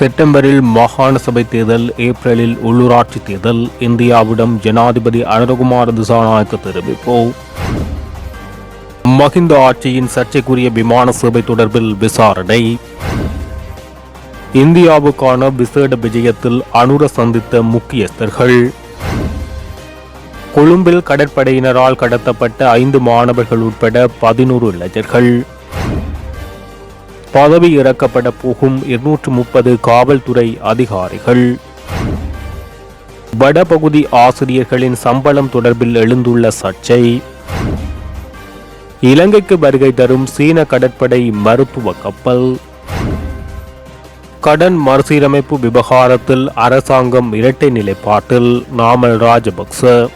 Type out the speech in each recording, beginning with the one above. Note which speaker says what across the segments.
Speaker 1: செப்டம்பரில் மாகாண சபை தேர்தல் ஏப்ரலில் உள்ளூராட்சி தேர்தல் இந்தியாவிடம் ஜனாதிபதி அனுரகுமார் திசாநாயக்க தெரிவிப்பு. மஹிந்த ஆட்சியின் சர்ச்சைக்குரிய விமான சேவை தொடர்பில் விசாரணை. இந்தியாவுக்கான விசேட விஜயத்தில் அனுர சந்தித்த முக்கியஸ்தர்கள். கொழும்பில் கடற்படையினரால் கடத்தப்பட்ட ஐந்து மாணவர்கள் உட்பட பதினோரு இளைஞர்கள் பதவி இறக்கப்பட போகும் இருநூற்று முப்பது காவல்துறை அதிகாரிகள். வடபகுதி ஆசிரியர்களின் சம்பளம் தொடர்பில் எழுந்துள்ள சர்ச்சை. இலங்கைக்கு வருகை தரும் சீன கடற்படை மருத்துவ கப்பல். கடன் மறுசீரமைப்பு விவகாரத்தில் அரசாங்கம் இரட்டை நிலைப்பாட்டில் நாமல் ராஜபக்ச.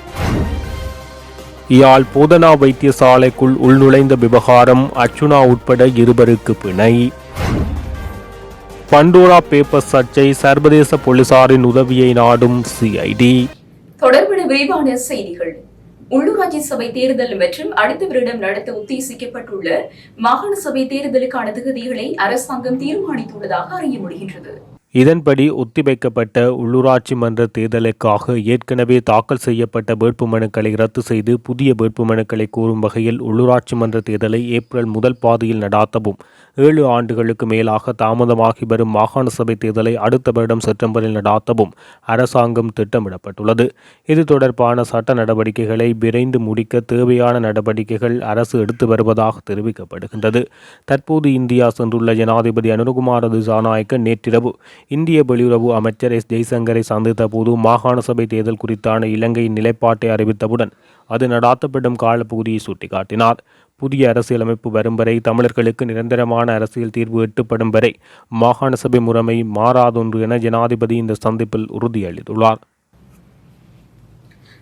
Speaker 1: யாழ் போதனா வைத்தியசாலைக்குள் உள்நுழைந்த விவகாரம் அர்ச்சுனா உட்பட இருவருக்கு பிணை. பண்டோரா பேப்பர் சர்ச்சை சர்வதேச போலீசாரின் உதவியை நாடும் சிஐடி
Speaker 2: தொடர்பான விரிவான செய்திகள். உள்ளூராட்சி சபை தேர்தல் மற்றும் அடுத்த வருடம் நடத்த உத்தேசிக்கப்பட்டுள்ள மாகாண சபை தேர்தலுக்கான தகுதிகளை அரசாங்கம் தீர்மானித்துள்ளதாக அறிய முடிகின்றது.
Speaker 1: இதன்படி ஒத்திவைக்கப்பட்ட உள்ளூராட்சி மன்ற தேர்தலுக்காக ஏற்கனவே தாக்கல் செய்யப்பட்ட வேட்புமனுக்களை ரத்து செய்து புதிய வேட்புமனுக்களை கூறும் வகையில் உள்ளூராட்சி மன்ற தேர்தலை ஏப்ரல் முதல் பாதியில் நடாத்தவும். ஏழு ஆண்டுகளுக்கு மேலாக தாமதமாகி வரும் மாகாண சபை தேர்தலை அடுத்த வருடம் செப்டம்பரில் நடாத்தவும் அரசாங்கம் திட்டமிடப்பட்டுள்ளது. இது தொடர்பான சட்ட நடவடிக்கைகளை விரைந்து முடிக்க தேவையான நடவடிக்கைகள் அரசு எடுத்து வருவதாக தெரிவிக்கப்படுகின்றது. தற்போது இந்தியா சென்றுள்ள ஜனாதிபதி அனுகுமார திசாநாயக்க நேற்றிரவு இந்திய வெளியுறவு அமைச்சர் எஸ் ஜெய்சங்கரை சந்தித்த போது மாகாண சபை தேர்தல் குறித்தான இலங்கையின் நிலைப்பாட்டை அறிவித்தவுடன் அது நடாத்தப்படும் காலப்பகுதியை சுட்டிக்காட்டினார். புதிய அரசியலமைப்பு வரும் வரை தமிழர்களுக்கு நிரந்தரமான அரசியல் தீர்வு எட்டுப்படும் வரை மாகாண சபை முறைமை மாறாதொன்று என ஜனாதிபதி இந்த சந்திப்பில் உறுதியளித்துள்ளார்.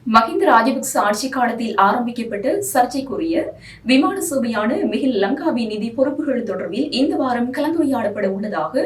Speaker 2: மஹிந்த ராஜபக்ச ஆட்சி காலத்தில் ஆரம்பிக்கப்பட்ட சர்ச்சைக்குரிய விமான சேவையான மிகில் லங்காவின் நிதி பொறுப்புகள் தொடர்பில் இந்த வாரம் கலந்துரையாடப்பட உள்ளதாக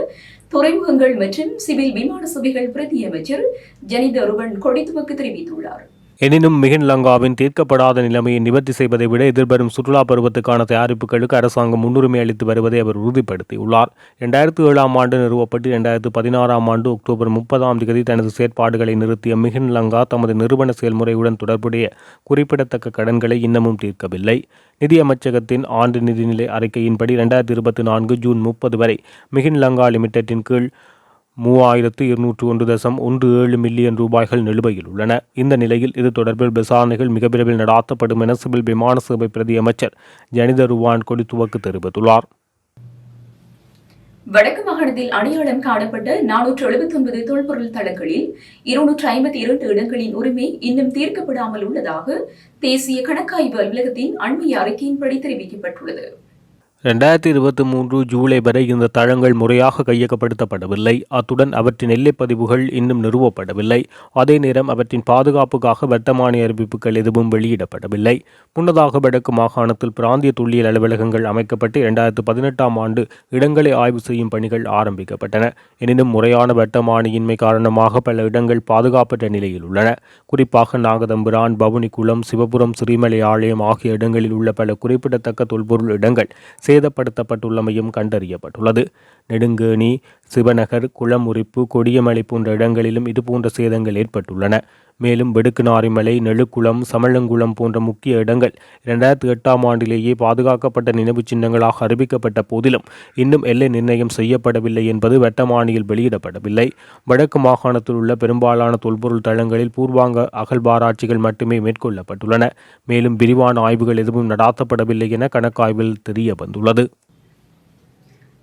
Speaker 2: துறைமுகங்கள் மற்றும் சிவில் விமான சேவைகள் பிரதி அமைச்சர் ஜனித ருவன் கொடித்துவக்கு தெரிவித்துள்ளார்.
Speaker 1: எனினும் மிகின் லங்காவின் தீர்க்கப்படாத நிலைமையை நிவர்த்தி செய்வதை விட எதிர்வரும் சுற்றுலா பருவத்துக்கான தயாரிப்புகளுக்கு அரசாங்கம் முன்னுரிமை அளித்து வருவதை அவர் உறுதிப்படுத்தியுள்ளார். இரண்டாயிரத்தி ஏழாம் ஆண்டு நிறுவப்பட்டு இரண்டாயிரத்து பதினாறாம் ஆண்டு அக்டோபர் முப்பதாம் தேதி தனது செயற்பாடுகளை நிறுத்திய மிகின் லங்கா தமது நிறுவன செயல்முறையுடன் தொடர்புடைய குறிப்பிடத்தக்க கடன்களை இன்னமும் தீர்க்கவில்லை. நிதியமைச்சகத்தின் ஆண்டு நிதிநிலை அறிக்கையின்படி இரண்டாயிரத்தி இருபத்தி நான்கு ஜூன் முப்பது வரை மிகின் லங்கா லிமிடெட்டின் கீழ் மூவாயிரத்து இருநூற்று ஒன்று தசம் ஒன்று ஏழு மில்லியன் ரூபாய்கள் நிலுவையில் உள்ளன. இந்த நிலையில் இது தொடர்பில் விசாரணைகள் மிக விரைவில் நடாத்தப்படும் என சிவில் விமான சேவை பிரதி அமைச்சர் ஜனித ருவான் கொடித்துவக்கு தெரிவித்துள்ளார்.
Speaker 2: வடக்கு மாகாணத்தில் அடையாளம் காணப்பட்ட நானூற்று எழுபத்தி ஒன்பது தொல்பொருள் தளங்களில் இருநூற்று ஐம்பத்தி இரண்டு இடங்களின் உரிமை இன்னும் தீர்க்கப்படாமல் உள்ளதாக தேசிய கணக்காய்வு அலுவலகத்தின் அண்மைய அறிக்கையின்படி தெரிவிக்கப்பட்டுள்ளது.
Speaker 1: ரெண்டாயிரத்தி இருபத்தி மூன்று ஜூலை வரை இந்த தளங்கள் முறையாக கையகப்படுத்தப்படவில்லை. அத்துடன் அவற்றின் எல்லைப் பதிவுகள் இன்னும் நிறுவப்படவில்லை. அதே நேரம் அவற்றின் பாதுகாப்புக்காக வர்த்தமானி அறிவிப்புகள் எதுவும் வெளியிடப்படவில்லை. முன்னதாக வடக்கு மாகாணத்தில் பிராந்திய துல்லியல் அலுவலகங்கள் அமைக்கப்பட்டு இரண்டாயிரத்து பதினெட்டாம் ஆண்டு இடங்களை ஆய்வு செய்யும் பணிகள் ஆரம்பிக்கப்பட்டன. எனினும் முறையான வட்டமானியின்மை காரணமாக பல இடங்கள் பாதுகாப்பற்ற நிலையில் உள்ளன. குறிப்பாக நாகதம்பிரான் பவுனிக்குளம் சிவபுரம் சிறிமலை ஆலயம் ஆகிய இடங்களில் உள்ள பல குறிப்பிடத்தக்க தொல்பொருள் இடங்கள் சேதப்படுத்தப்பட்டுள்ளமையும் கண்டறியப்பட்டுள்ளது. நெடுங்கேணி சிவநகர் குளமுறிப்பு கொடியமலை போன்ற இடங்களிலும் இதுபோன்ற சேதங்கள் ஏற்பட்டுள்ளன. மேலும் வெடுக்குநாரிமலை நெழுக்குளம் சமளங்குளம் போன்ற முக்கிய இடங்கள் இரண்டாயிரத்தி எட்டாம் ஆண்டிலேயே பாதுகாக்கப்பட்ட நினைவுச் சின்னங்களாக அறிவிக்கப்பட்ட போதிலும் இன்னும் எல்லை நிர்ணயம் செய்யப்படவில்லை என்பது வெட்டமானியில் வெளியிடப்படவில்லை. வடக்கு மாகாணத்தில் உள்ள பெரும்பாலான தொல்பொருள் தளங்களில் பூர்வாங்க அகழ்வாராய்ச்சிகள் மட்டுமே மேற்கொள்ளப்பட்டுள்ளன. மேலும் விரிவான ஆய்வுகள் எதுவும் நடாத்தப்படவில்லை என கணக்காய்வில் தெரிய வந்துள்ளது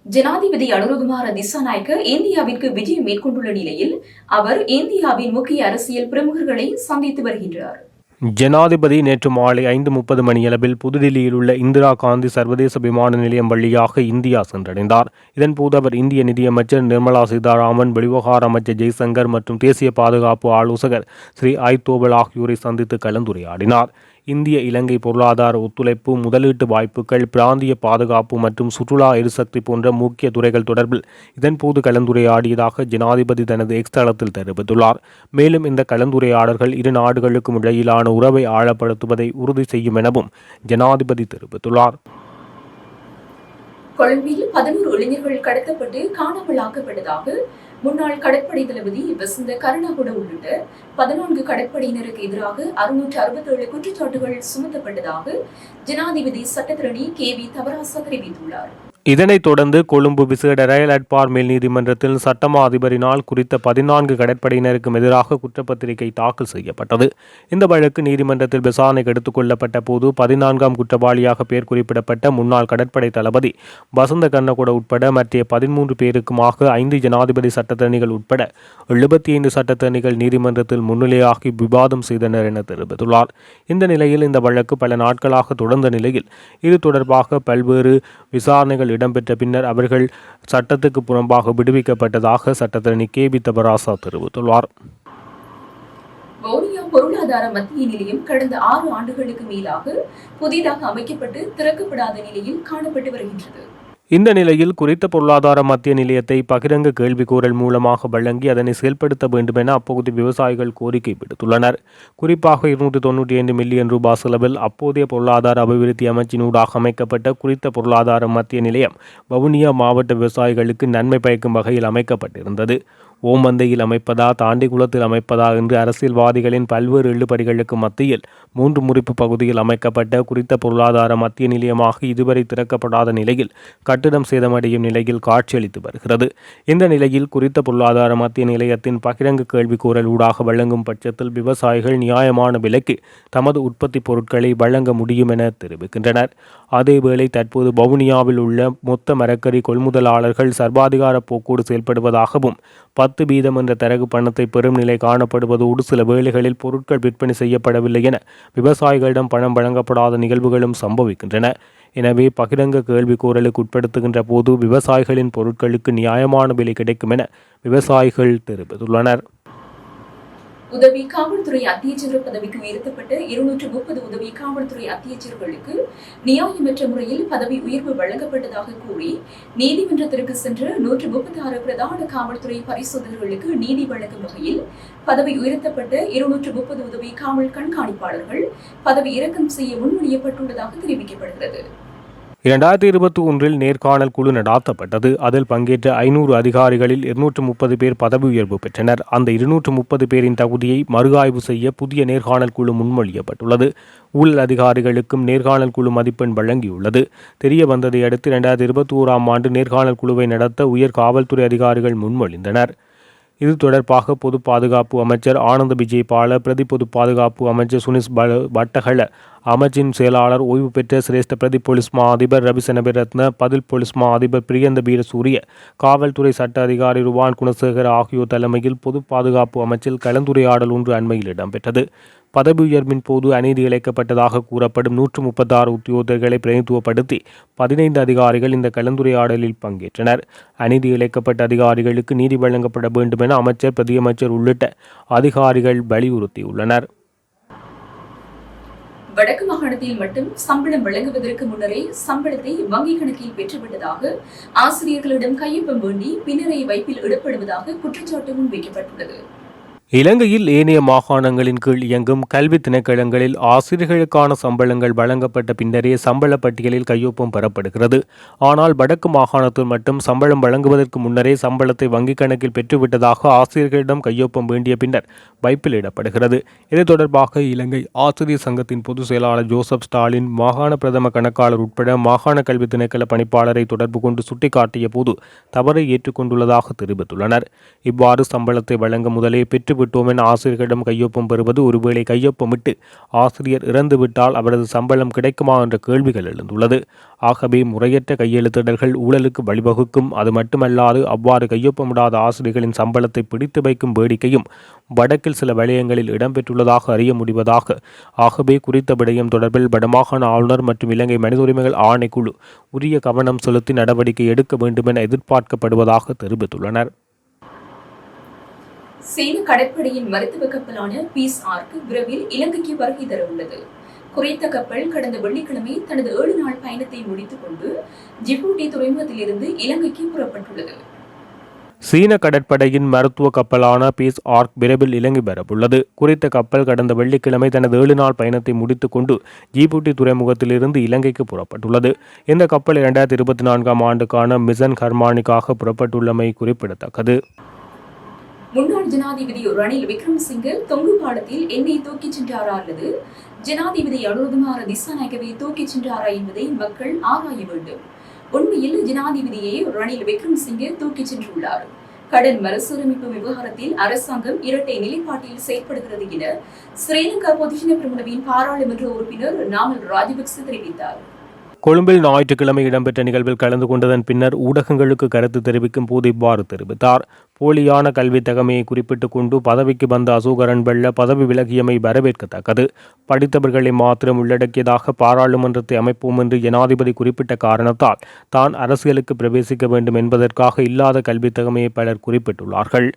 Speaker 2: ஜனாதிபதி அனுரகுமார திசாநாயக்க இந்தியாவிற்கு விஜயம் மேற்கொண்டுள்ள நிலையில் அவர் இந்தியாவின் முக்கிய அரசியல் பிரமுகர்களை சந்தித்து வருகின்றார்.
Speaker 1: ஜனாதிபதி நேற்று மாலை ஐந்து முப்பது மணியளவில் புதுடில்லியில் உள்ள இந்திரா காந்தி சர்வதேச விமான நிலையம் வழியாக இந்தியா சென்றடைந்தார். இதன்போது அவர் இந்திய நிதியமைச்சர் நிர்மலா சீதாராமன் வெளிவகார அமைச்சர் ஜெய்சங்கர் மற்றும் தேசிய பாதுகாப்பு ஆலோசகர் ஸ்ரீ ஆய் தோவல் ஆகியோரை சந்தித்து கலந்துரையாடினார். இந்திய இலங்கை பொருளாதார ஒத்துழைப்பு முதலீட்டு வாய்ப்புகள் பிராந்திய பாதுகாப்பு மற்றும் சுற்றுலா எரிசக்தி போன்ற முக்கிய துறைகள் தொடர்பில் இதன்போது கலந்துரையாடியதாக ஜனாதிபதி தனது எக்ஸ் தளத்தில் தெரிவித்துள்ளார். மேலும் இந்த கலந்துரையாடல்கள் இரு நாடுகளுக்கும் இடையிலான உறவை ஆழப்படுத்துவதை உறுதி செய்யும் எனவும் ஜனாதிபதி தெரிவித்துள்ளார்.
Speaker 2: கொழும்பில் பதினோரு இளைஞர்கள் கடத்தப்பட்டு காணாமல் ஆக்கப்பட்டதாக முன்னாள் கடற்படை தளபதி வசந்த கருணாகுட உள்ளிட்ட பதினான்கு கடற்படையினருக்கு எதிராக அறுநூற்று அறுபத்தேழு குற்றச்சாட்டுகள் சுமத்தப்பட்டதாக ஜனாதிபதி சட்டத்திரணி கே வி தவராசா தெரிவித்துள்ளார்.
Speaker 1: இதனைத் தொடர்ந்து கொழும்பு விசேட ரயல் அட்பார் மேல் நீதிமன்றத்தில் சட்டமா அதிபரினால் குறித்த பதினான்கு கடற்படையினருக்கும் எதிராக குற்றப்பத்திரிகை தாக்கல் செய்யப்பட்டது. இந்த வழக்கு நீதிமன்றத்தில் விசாரணைக்கு எடுத்துக் கொள்ளப்பட்ட போது பதினான்காம் குற்றவாளியாக பெயர் குறிப்பிடப்பட்ட முன்னாள் கடற்படை தளபதி வசந்த கண்ணகுட உட்பட மற்ற பதிமூன்று பேருக்குமாக ஐந்து ஜனாதிபதி சட்டத்தரணிகள் உட்பட எழுபத்தி ஐந்து சட்டத்தரணிகள் நீதிமன்றத்தில் முன்னிலையாகி விவாதம் செய்தனர் என தெரிவித்துள்ளார். இந்த நிலையில் இந்த வழக்கு பல நாட்களாக தொடர்ந்த நிலையில் இது தொடர்பாக பல்வேறு விசாரணைகள் இடம்பெற்ற பின்னர் அவர்கள் சட்டத்துக்கு புறம்பாக விடுவிக்கப்பட்டதாக சட்டத்தரணி கே. பி. தபராசா தெரிவித்துள்ளார்.
Speaker 2: வவுனியா பொருளாதார மத்திய நிலையம் கடந்த ஆறு ஆண்டுகளுக்கு மேலாக புதிதாக அமைக்கப்பட்டு திறக்கப்படாத நிலையில் காணப்பட்டு வருகின்றது.
Speaker 1: இந்த நிலையில் குறித்த பொருளாதார மத்திய நிலையத்தை பகிரங்க கேள்விக்கூறல் மூலமாக வழங்கி அதனை செயல்படுத்த வேண்டும் என அப்பகுதி விவசாயிகள் கோரிக்கை விடுத்துள்ளனர். குறிப்பாக இருநூற்றி தொண்ணூற்றி ஐந்து மில்லியன் ரூபாய் செலவில் அப்போதைய பொருளாதார அபிவிருத்தி அமைச்சினூடாக அமைக்கப்பட்ட குறித்த பொருளாதார மத்திய நிலையம் வவுனியா மாவட்ட விவசாயிகளுக்கு நன்மை பயக்கும் வகையில் அமைக்கப்பட்டிருந்தது. ஓமந்தையில் அமைப்பதா தாண்டிக்குளத்தில் அமைப்பதா என்று அரசியல்வாதிகளின் பல்வேறு இழுபறிகளுக்கு மத்தியில் மூன்று முறிப்பு பகுதியில் அமைக்கப்பட்ட குறித்த பொருளாதார மத்திய நிலையமாக இதுவரை திறக்கப்படாத நிலையில் கட்டிடம் சேதமடையும் நிலையில் காட்சியளித்து வருகிறது. இந்த நிலையில் குறித்த பொருளாதார மத்திய நிலையத்தின் பகிரங்க கேள்விக்கூறல் ஊடாக வழங்கும் பட்சத்தில் விவசாயிகள் நியாயமான விலைக்கு தமது உற்பத்தி பொருட்களை வழங்க முடியும் என தெரிவிக்கின்றனர். அதேவேளை தற்போது வவுனியாவில் உள்ள மொத்த மரக்கறி கொள்முதலாளர்கள் சர்வாதிகார போக்கோடு செயல்படுவதாகவும் பத்து வீதம் என்ற தரகு பணத்தை பெறும் நிலை காணப்படுவதோடு சில வேளைகளில் பொருட்கள் விற்பனை செய்யப்படவில்லை என விவசாயிகளிடம் பணம் வழங்கப்படாத நிகழ்வுகளும் சம்பவிக்கின்றன. எனவே பகிரங்க கேள்விக்கூறலுக்கு உட்படுத்துகின்ற போது விவசாயிகளின் பொருட்களுக்கு நியாயமான விலை கிடைக்கும் என விவசாயிகள் தெரிவித்துள்ளனர்.
Speaker 2: உதவி காவல்துறை அத்தியட்சகர் பதவிக்கு உயர்த்தப்பட்ட இருநூற்று முப்பது உதவி காவல்துறை அத்தியட்சர்களுக்கு நியாயமற்ற முறையில் பதவி உயர்வு வழங்கப்பட்டதாக கூறி நீதிமன்றத்திற்கு சென்ற நூற்று முப்பத்தி ஆறு பிரதான காவல்துறை பரிசோதனைகளுக்கு நீதி வழங்கும் வகையில் பதவி உயர்த்தப்பட்ட இருநூற்று முப்பது உதவி காவல் கண்காணிப்பாளர்கள் பதவி இறக்கம் செய்ய முன்மொழியப்பட்டுள்ளதாக தெரிவிக்கப்படுகிறது.
Speaker 1: இரண்டாயிரத்தி இருபத்தி ஒன்றில் நேர்காணல் குழு நடாத்தப்பட்டது. அதில் பங்கேற்ற ஐநூறு அதிகாரிகளில் இருநூற்று முப்பது பேர் பதவி உயர்வு பெற்றனர். அந்த இருநூற்று முப்பது பேரின் தகுதியை மறுஆய்வு செய்ய புதிய நேர்காணல் குழு முன்மொழியப்பட்டுள்ளது. ஊழல் அதிகாரிகளுக்கும் நேர்காணல் குழு மதிப்பெண் வழங்கியுள்ளது. தெரிய வந்ததை அடுத்து இரண்டாயிரத்தி இருபத்தி ஓராம் ஆண்டு நேர்காணல் குழுவை நடத்த உயர் காவல்துறை அதிகாரிகள் முன்மொழிந்தனர். இது தொடர்பாக பொது பாதுகாப்பு அமைச்சர் ஆனந்த விஜயபால பிரதி பொது பாதுகாப்பு அமைச்சர் சுனிஸ் பல வட்டகல அமைச்சின் செயலாளர் ஓய்வு பெற்ற சிரேஷ்ட பிரதி போலீஸ் மா அதிபர் ரவிசனபிரத்ன பதில் போலீஸ் மா அதிபர் பிரியந்த வீரசூரிய காவல்துறை சட்ட அதிகாரி ருவான் குணசேகர் ஆகியோர் தலைமையில் பொது பாதுகாப்பு அமைச்சில் கலந்துரையாடல் ஒன்று அண்மையில் இடம்பெற்றது. பதவி உயர்வின் போது அநீதி இழைக்கப்பட்டதாக கூறப்படும் நூற்று முப்பத்தாறு உத்தியோகர்களை பிரதிநிதித்துவப்படுத்தி பதினைந்து அதிகாரிகள் இந்த கலந்துரையாடலில் பங்கேற்றனர். அநீதி இழைக்கப்பட்ட அதிகாரிகளுக்கு நீதி வழங்கப்பட வேண்டும் என அமைச்சர் பிரதியமைச்சர் உள்ளிட்ட அதிகாரிகள் வலியுறுத்தியுள்ளனர்.
Speaker 2: வடக்கு மாகாணத்தில் மட்டும் சம்பளம் வழங்குவதற்கு முன்னரே சம்பளத்தை வங்கிக் கணக்கில் பெற்றுவிட்டதாக ஆசிரியர்களிடம் கையொப்பம் வேண்டி பின்னரை வைப்பில் இடப்படுவதாக குற்றச்சாட்டு முன்வைக்கப்பட்டுள்ளது.
Speaker 1: இலங்கையில் ஏனைய மாகாணங்களின் கீழ் இயங்கும் கல்வி திணைக்களங்களில் ஆசிரியர்களுக்கான சம்பளங்கள் வழங்கப்பட்ட பின்னரே சம்பள பட்டியலில் கையொப்பம் பெறப்படுகிறது. ஆனால் வடக்கு மாகாணத்தில் மட்டும் சம்பளம் வழங்குவதற்கு முன்னரே சம்பளத்தை வங்கிக் கணக்கில் பெற்றுவிட்டதாக ஆசிரியர்களிடம் கையொப்பம் வேண்டிய பின்னர் வைப்பிலிடப்படுகிறது. இது தொடர்பாக இலங்கை ஆசிரியர் சங்கத்தின் பொதுச் செயலாளர் ஜோசப் ஸ்டாலின் மாகாண பிரதம கணக்காளர் உட்பட மாகாண கல்வி திணைக்கள பணிப்பாளரை தொடர்பு கொண்டு சுட்டிக்காட்டிய போது தவறை ஏற்றுக்கொண்டுள்ளதாக தெரிவித்துள்ளனர். இவ்வாறு சம்பளத்தை வழங்க முதலே பெற்று பெற்றுவிட்டோம் என ஆசிரியர்களிடம் கையொப்பம் பெறுவது ஒருவேளை கையொப்பமிட்டு ஆசிரியர் இறந்துவிட்டால் அவரது சம்பளம் கிடைக்குமா என்ற கேள்விகள் எழுந்துள்ளது. ஆகவே முறையற்ற கையெழுத்திடல்கள் ஊழலுக்கு வழிவகுக்கும். அது மட்டுமல்லாது அவ்வாறு கையொப்பமிடாத ஆசிரியர்களின் சம்பளத்தை பிடித்து வைக்கும் வேடிக்கையும் வடக்கில் சில வலயங்களில் இடம்பெற்றுள்ளதாக அறிய முடிவதாக. ஆகவே குறித்த விடயம் தொடர்பில் வடமாகாண ஆளுநர் மற்றும் இலங்கை மனித உரிமைகள் ஆணைக்குழு உரிய கவனம் செலுத்தி நடவடிக்கை எடுக்க வேண்டும் என எதிர்பார்க்கப்படுவதாக தெரிவித்துள்ளனர்.
Speaker 2: சீன கடற்படையின் மருத்துவ கப்பலான பீஸ் ஆர்க் விரைவில் இலங்கைக்கு வருகை தர உள்ளது. குறைத்த கப்பல் கடந்த வெள்ளிக்கிழமை தனது ஏழு நாள் பயணத்தை முடித்துக் கொண்டு ஜிபூட்டி துறைமுகத்திலிருந்து இலங்கைக்கு புறப்பட்டுள்ளது.
Speaker 1: சீன கடற்படையின் மருத்துவ கப்பலான பீஸ் ஆர்க் விரைவில் இலங்கை பெறவுள்ளது. குறித்த கப்பல் கடந்த வெள்ளிக்கிழமை தனது ஏழு நாள் பயணத்தை முடித்துக்கொண்டு ஜிபூட்டி துறைமுகத்திலிருந்து இலங்கைக்கு புறப்பட்டுள்ளது. இந்த கப்பல் இரண்டாயிரத்தி இருபத்தி நான்காம் ஆண்டுக்கான மிசன் ஹர்மானிக்காக புறப்பட்டுள்ளமை குறிப்பிடத்தக்கது.
Speaker 2: முன்னாள் ஜனாதிபதி ரணில் விக்ரமசிங்க தொங்கு பாலத்தில் என்னை தூக்கிச் சென்றாரா அல்லது? ஜனாதிபதி அனுரகுமார திசாநாயகவை தூக்கிச் சென்றாரா என்பதை மக்கள் ஆராய வேண்டும். உண்மையில் ஜனாதிபதியை ரணில் விக்ரமசிங்கே தூக்கிச் சென்றுள்ளார். கடன் மறுசீரமைப்பு விவகாரத்தில் அரசாங்கம் இரட்டை நிலைப்பாட்டில் செயற்படுகிறது என ஸ்ரீலங்கா பொதுஜன பிரமுனவின் பாராளுமன்ற உறுப்பினர் நாமல் ராஜபக்ச தெரிவித்தார்.
Speaker 1: கொழும்பில் ஞாயிற்றுக்கிழமை இடம்பெற்ற நிகழ்வில் கலந்து கொண்டதன் பின்னர் ஊடகங்களுக்கு கருத்து தெரிவிக்கும் போது இவ்வாறு தெரிவித்தார். போலியான கல்வி தகமையை குறிப்பிட்டுக் கொண்டு பதவிக்கு வந்த அசோகரன் வெள்ள பதவி விலகியமை வரவேற்கத்தக்கது. படித்தவர்களை மாத்திரம் உள்ளடக்கியதாக பாராளுமன்றத்தை அமைப்போம் என்று ஜனாதிபதி குறிப்பிட்ட காரணத்தால் தான் அரசியலுக்கு பிரவேசிக்க வேண்டும் என்பதற்காக இல்லாத கல்வி தகமையை பலர் குறிப்பிட்டுள்ளார்கள்.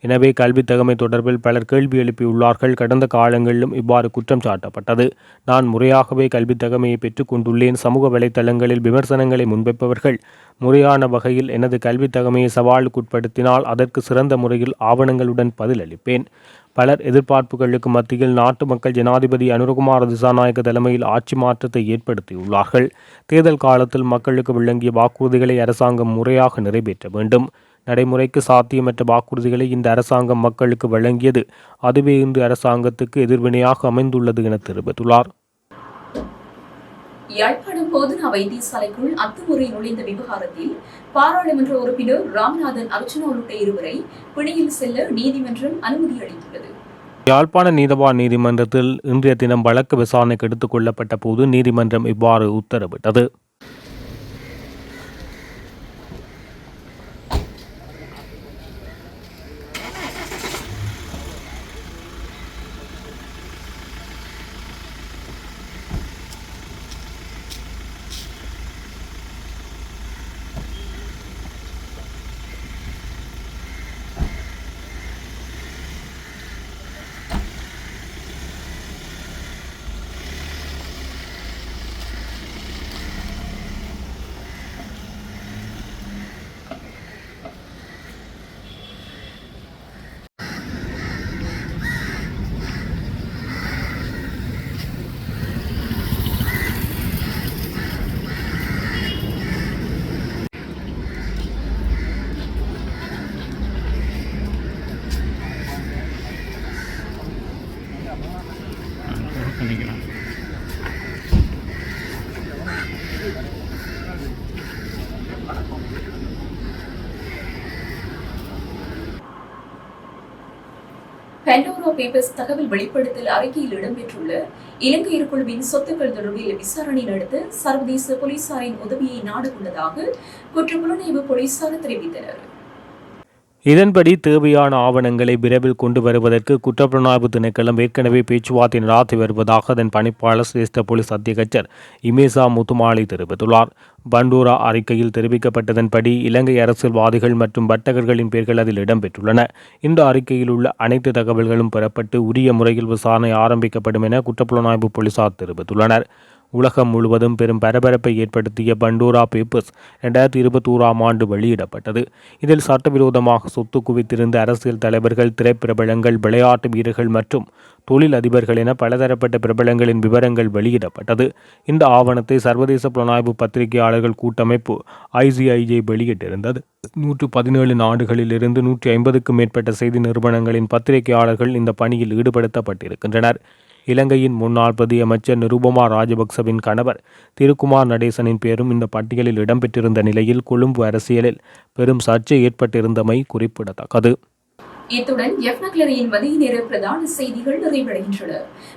Speaker 1: எனவே கல்வி தகமை தொடர்பில் பலர் கேள்வி எழுப்பியுள்ளார்கள். கடந்த காலங்களிலும் இவ்வாறு குற்றம் சாட்டப்பட்டது. நான் முறையாகவே கல்வி தகமையை பெற்றுக்கொண்டுள்ளேன் சமூக வலைத்தளங்களில் விமர்சனங்களை முன்வைப்பவர்கள் முறையான வகையில் எனது கல்வி தகமையை சவாலுக்குட்படுத்தினால் அதற்கு சிறந்த முறையில் ஆவணங்களுடன் பதிலளிப்பேன். பலர் எதிர்பார்ப்புகளுக்கு மத்தியில் நாட்டு மக்கள் ஜனாதிபதி அனுரகுமார திசாநாயக்க தலைமையில் ஆட்சி மாற்றத்தை ஏற்படுத்தியுள்ளார்கள். தேர்தல் காலத்தில் மக்களுக்கு விளங்கிய வாக்குறுதிகளை அரசாங்கம் முறையாக நிறைவேற்ற வேண்டும். நடைமுறைக்கு சாத்தியமற்ற வாக்குறுதிகளை இந்த அரசாங்கம் மக்களுக்கு வழங்கியது. அதுவே இன்று அரசாங்கத்துக்கு எதிர்வினையாக அமைந்துள்ளது என தெரிவித்துள்ளார்.
Speaker 2: யாழ்ப்பாணம் போதனா வைத்தியசாலைக்குள் அத்துமுறை நுழைந்த விவகாரத்தில் பாராளுமன்ற உறுப்பினர் ராமநாதன் அர்ச்சனா உள்ளிட்ட இருவரை பிணையில் செல்ல நீதிமன்றம் அனுமதி அளித்துள்ளது.
Speaker 1: யாழ்ப்பாண நீதவான் நீதிமன்றத்தில் இன்றைய தினம் வழக்கு விசாரணைக்கு எடுத்துக் கொள்ளப்பட்ட போது நீதிமன்றம் இவ்வாறு உத்தரவிட்டது.
Speaker 2: பெண்டோரா பேப்பர்ஸ் தகவல் வெளிப்படுத்தல் அறிக்கையில் இடம்பெற்றுள்ள இலங்கை குழுவின் சொத்துக்கள் தொடர்பில் விசாரணை நடத்த சர்வதேச போலீசாரின் உதவியை நாடவுள்ளதாக குற்றப்புலனாய்வு போலீசார் தெரிவித்தனர்.
Speaker 1: இதன்படி தேவையான ஆவணங்களை விரைவில் கொண்டு வருவதற்கு குற்றப்புலனாய்வு திணைக்களம் ஏற்கனவே பேச்சுவார்த்தை நடாத்தி வருவதாக அதன் பணிப்பாளர் சிரேஷ்ட போலீஸ் அத்தியகச்சர் இமேசா முத்துமாலி தெரிவித்துள்ளார். பண்டூரா அறிக்கையில் தெரிவிக்கப்பட்டதன்படி இலங்கை அரசியல்வாதிகள் மற்றும் வர்த்தகர்களின் பெயர்கள் அதில் இடம்பெற்றுள்ளன. இந்த அறிக்கையில் உள்ள அனைத்து தகவல்களும் பெறப்பட்டு உரிய முறையில் விசாரணை ஆரம்பிக்கப்படும் என குற்றப்புலனாய்வு போலீசார் தெரிவித்துள்ளனர். உலகம் முழுவதும் பெரும் பரபரப்பை ஏற்படுத்திய பண்டூரா பேப்பர்ஸ் இரண்டாயிரத்தி இருபத்தோராம் ஆண்டு வெளியிடப்பட்டது. இதில் சட்டவிரோதமாக சொத்து குவித்திருந்த அரசியல் தலைவர்கள் திரைப்பிரபலங்கள் விளையாட்டு வீரர்கள் மற்றும் தொழில் அதிபர்கள் என பலதரப்பட்ட பிரபலங்களின் விவரங்கள் வெளியிடப்பட்டது. இந்த ஆவணத்தை சர்வதேச புலனாய்வு பத்திரிகையாளர்கள் கூட்டமைப்பு ஐசிஐஜே வெளியிட்டிருந்தது. நூற்று பதினேழு நாடுகளிலிருந்து நூற்றி ஐம்பதுக்கும் மேற்பட்ட செய்தி நிறுவனங்களின் பத்திரிகையாளர்கள் இந்த பணியில் ஈடுபடுத்தப்பட்டிருக்கின்றனர். இலங்கையின் முன்னாள் பிரதி அமைச்சர் நிருபமா ராஜபக்சவின் கணவர் திருக்குமார் நடேசனின் பேரும் இந்த பட்டியலில் இடம்பெற்றிருந்த நிலையில் கொழும்பு அரசியலில் பெரும் சர்ச்சை ஏற்பட்டிருந்தமை குறிப்பிடத்தக்கது.
Speaker 2: இத்துடன் எஃப் நக்லரியின் மதிய நேர பிரதான செய்திகள் நிறைவடைகின்றன.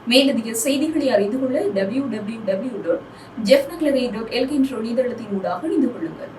Speaker 2: மேலதிக செய்திகளை அறிந்து கொள்ள டபிள்யூ டபிள்யூ டபிள்யூ டாட் ஜெஃப் நக்லரி டாட் எல்கின்ற இணையதளத்தின் ஊடாக இணைந்து கொள்ளுங்கள்.